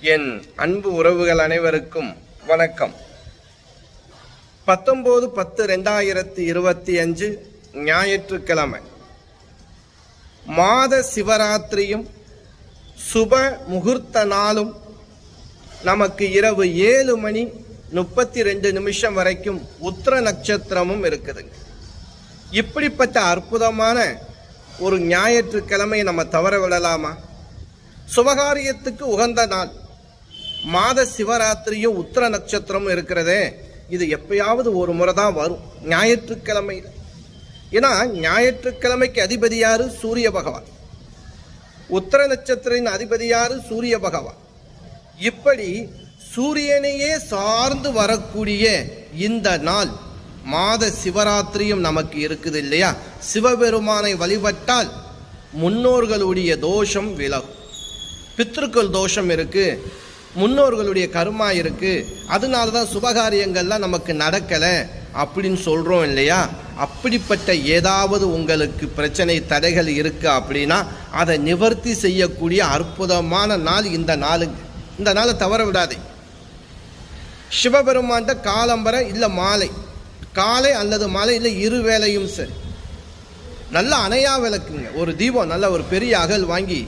என் அன்பு உறவுகள் அனைவருக்கும் வணக்கம். பத்தொம்போது பத்து ரெண்டாயிரத்தி இருபத்தி அஞ்சு ஞாயிற்றுக்கிழமை. மாத சிவராத்திரியும் சுப முகூர்த்த நாளும் நமக்கு இரவு ஏழு மணி முப்பத்தி ரெண்டு நிமிஷம் வரைக்கும் உத்திர நட்சத்திரமும் இருக்குதுங்க இப்படிப்பட்ட அற்புதமான ஒரு ஞாயிற்றுக்கிழமை நம்ம தவற விடலாமா சுபகாரியத்துக்கு உகந்த நாள். மாத சிவராத்திரியும் உத்திர நட்சத்திரமும் இருக்கிறதே இது எப்பயாவது ஒரு முறை தான் வரும். ஞாயிற்றுக்கிழமையில். ஏன்னா ஞாயிற்றுக்கிழமைக்கு அதிபதி யாரு? சூரிய பகவான். உத்திர நட்சத்திரின் அதிபதி யாரு? சூரிய பகவான். இப்படி சூரியனையே சார்ந்து வரக்கூடிய இந்த நாள் மாத சிவராத்திரியும் நமக்கு இருக்குது இல்லையா? சிவபெருமானை வழிபட்டால் முன்னோர்களுடைய தோஷம் விலகும். பித்ருக்கள் தோஷம் இருக்குது முன்னோர்களுடைய கருமா இருக்கு. அதனால தான் சுபகாரியங்கள்லாம் நமக்கு நடக்கலை அப்படின்னு சொல்கிறோம் இல்லையா? அப்படிப்பட்ட ஏதாவது உங்களுக்கு பிரச்சனை தடைகள் இருக்குது அப்படின்னா அதை நிவர்த்தி செய்யக்கூடிய அற்புதமான நாள் இந்த நாளுங்க இந்த நாளை தவற விடாதே. சிவபெருமான்கிட்ட காலம்பரை இல்லை மாலை. காலை அல்லது மாலை இல்லை இரு வேலையும் சரி. நல்ல அணையா விளக்குங்க. ஒரு தீபம் நல்ல ஒரு பெரிய அகல் வாங்கி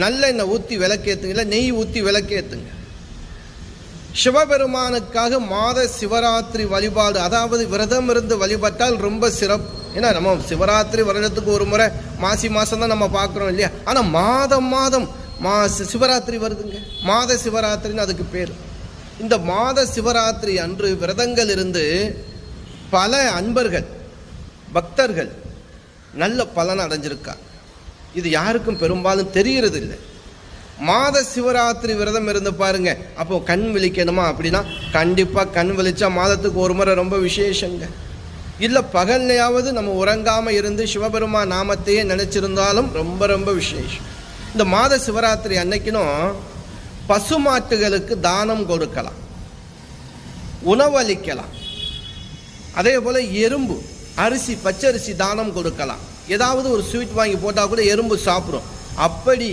நல்லெண்ணெய் ஊற்றி விளக்கேற்றுங்க இல்லை நெய் ஊற்றி விளக்கேற்றுங்க சிவபெருமானுக்காக மாத சிவராத்திரி வழிபாடு அதாவது விரதம் இருந்து வழிபட்டால் ரொம்ப சிறப்பு. ஏன்னா நம்ம சிவராத்திரி வருடத்துக்கு ஒரு முறை மாசி மாதம் தான் நம்ம பார்க்குறோம் இல்லையா? ஆனால் மாதம் மாதம் மா சிவராத்திரி வருதுங்க. மாத சிவராத்திரின்னு அதுக்கு பேர். இந்த மாத சிவராத்திரி அன்று விரதங்கள் இருந்து பல அன்பர்கள் பக்தர்கள் நல்ல பலன் அடைஞ்சிருக்காங்க இது யாருக்கும் பெரும்பாலும் தெரிகிறது இல்லை மாத சிவராத்திரி விரதம் இருந்து பாருங்க. அப்போ கண் விழிக்கணுமா அப்படின்னா கண்டிப்பாக கண் விழிச்சா மாதத்துக்கு ஒரு முறை ரொம்ப விசேஷங்க. இல்லை பகல்லையாவது நம்ம உறங்காமல் இருந்து சிவபெருமா நாமத்தையே நினச்சிருந்தாலும் ரொம்ப ரொம்ப விசேஷம். இந்த மாத சிவராத்திரி அன்னைக்கினும் பசுமாட்டுகளுக்கு தானம் கொடுக்கலாம். உணவளிக்கலாம். அதே போல் எறும்பு அரிசி பச்சரிசி தானம் கொடுக்கலாம். ஏதாவது ஒரு ஸ்வீட் வாங்கி போட்டால் கூட எறும்பு சாப்பிடும். அப்படி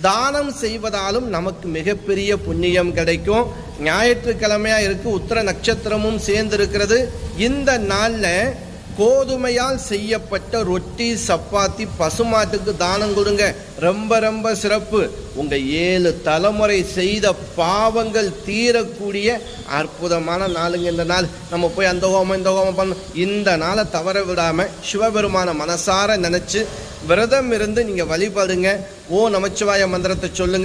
தானம் செய்வதாலும் நமக்கு மிகப்பெரிய புண்ணியம் கிடைக்கும். ஞாயிற்றுக்கிழமையாக இருக்குது உத்தர நட்சத்திரமும் சேர்ந்து இருக்கிறது இந்த நாளில் கோதுமையால் செய்யப்பட்ட ரொட்டி சப்பாத்தி பசுமாட்டுக்கு தானம் கொடுங்க. ரொம்ப ரொம்ப சிறப்பு. உங்கள் ஏழு தலைமுறை செய்த பாவங்கள் தீரக்கூடிய அற்புதமான நாளுங்க இந்த நாள். நம்ம போய் அந்த ஹோமம் இந்த ஹோமம் பண்ணணும். இந்த நாளை தவற விடாமல் சிவபெருமான மனசார நினச்சி விரதம் இருந்து நீங்கள் வழிபடுங்க. ஓ நமச்சிவாய மந்திரத்தை சொல்லுங்கள்